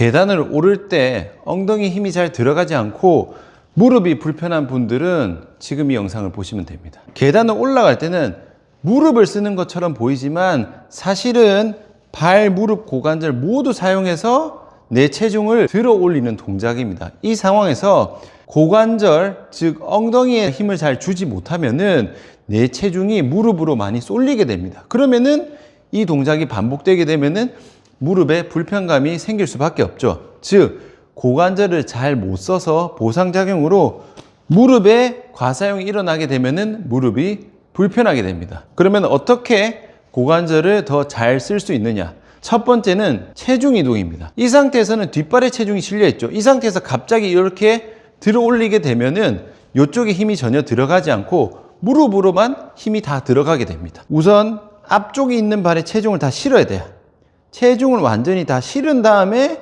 계단을 오를 때 엉덩이 힘이 잘 들어가지 않고 무릎이 불편한 분들은 지금 이 영상을 보시면 됩니다. 계단을 올라갈 때는 무릎을 쓰는 것처럼 보이지만 사실은 발, 무릎, 고관절 모두 사용해서 내 체중을 들어 올리는 동작입니다. 이 상황에서 고관절, 즉 엉덩이에 힘을 잘 주지 못하면은 내 체중이 무릎으로 많이 쏠리게 됩니다. 그러면은 이 동작이 반복되게 되면은 무릎에 불편감이 생길 수밖에 없죠. 즉 고관절을 잘 못 써서 보상작용으로 무릎에 과사용이 일어나게 되면은 무릎이 불편하게 됩니다. 그러면 어떻게 고관절을 더 잘 쓸 수 있느냐? 첫 번째는 체중 이동입니다. 이 상태에서는 뒷발에 체중이 실려 있죠. 이 상태에서 갑자기 이렇게 들어 올리게 되면은 이쪽에 힘이 전혀 들어가지 않고 무릎으로만 힘이 다 들어가게 됩니다. 우선 앞쪽에 있는 발에 체중을 다 실어야 돼요. 체중을 완전히 다 실은 다음에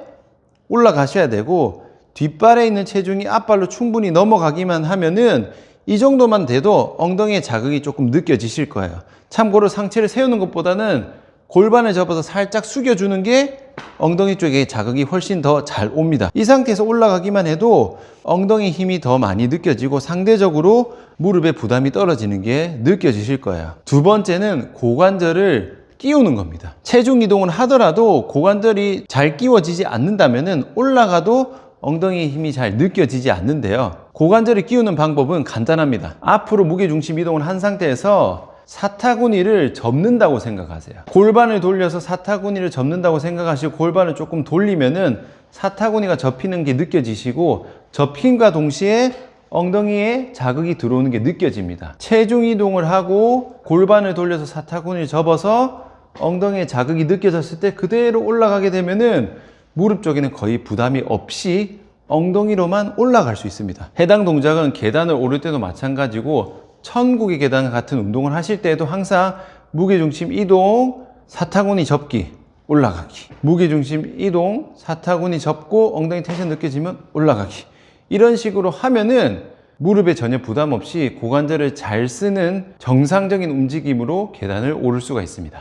올라가셔야 되고 뒷발에 있는 체중이 앞발로 충분히 넘어가기만 하면은 이 정도만 돼도 엉덩이에 자극이 조금 느껴지실 거예요. 참고로 상체를 세우는 것보다는 골반을 접어서 살짝 숙여주는 게 엉덩이 쪽에 자극이 훨씬 더 잘 옵니다. 이 상태에서 올라가기만 해도 엉덩이 힘이 더 많이 느껴지고 상대적으로 무릎에 부담이 떨어지는 게 느껴지실 거예요. 두 번째는 고관절을 끼우는 겁니다. 체중 이동을 하더라도 고관절이 잘 끼워지지 않는다면은 올라가도 엉덩이 힘이 잘 느껴지지 않는데요. 고관절을 끼우는 방법은 간단합니다. 앞으로 무게중심 이동을 한 상태에서 사타구니를 접는다고 생각하세요. 골반을 돌려서 사타구니를 접는다고 생각하시고 골반을 조금 돌리면은 사타구니가 접히는 게 느껴지시고 접힘과 동시에 엉덩이에 자극이 들어오는 게 느껴집니다. 체중 이동을 하고 골반을 돌려서 사타구니를 접어서 엉덩이에 자극이 느껴졌을 때 그대로 올라가게 되면은 무릎 쪽에는 거의 부담이 없이 엉덩이로만 올라갈 수 있습니다. 해당 동작은 계단을 오를 때도 마찬가지고 천국의 계단 같은 운동을 하실 때에도 항상 무게중심 이동, 사타구니 접기, 올라가기. 무게중심 이동, 사타구니 접고 엉덩이 텐션 느껴지면 올라가기. 이런 식으로 하면은 무릎에 전혀 부담 없이 고관절을 잘 쓰는 정상적인 움직임으로 계단을 오를 수가 있습니다.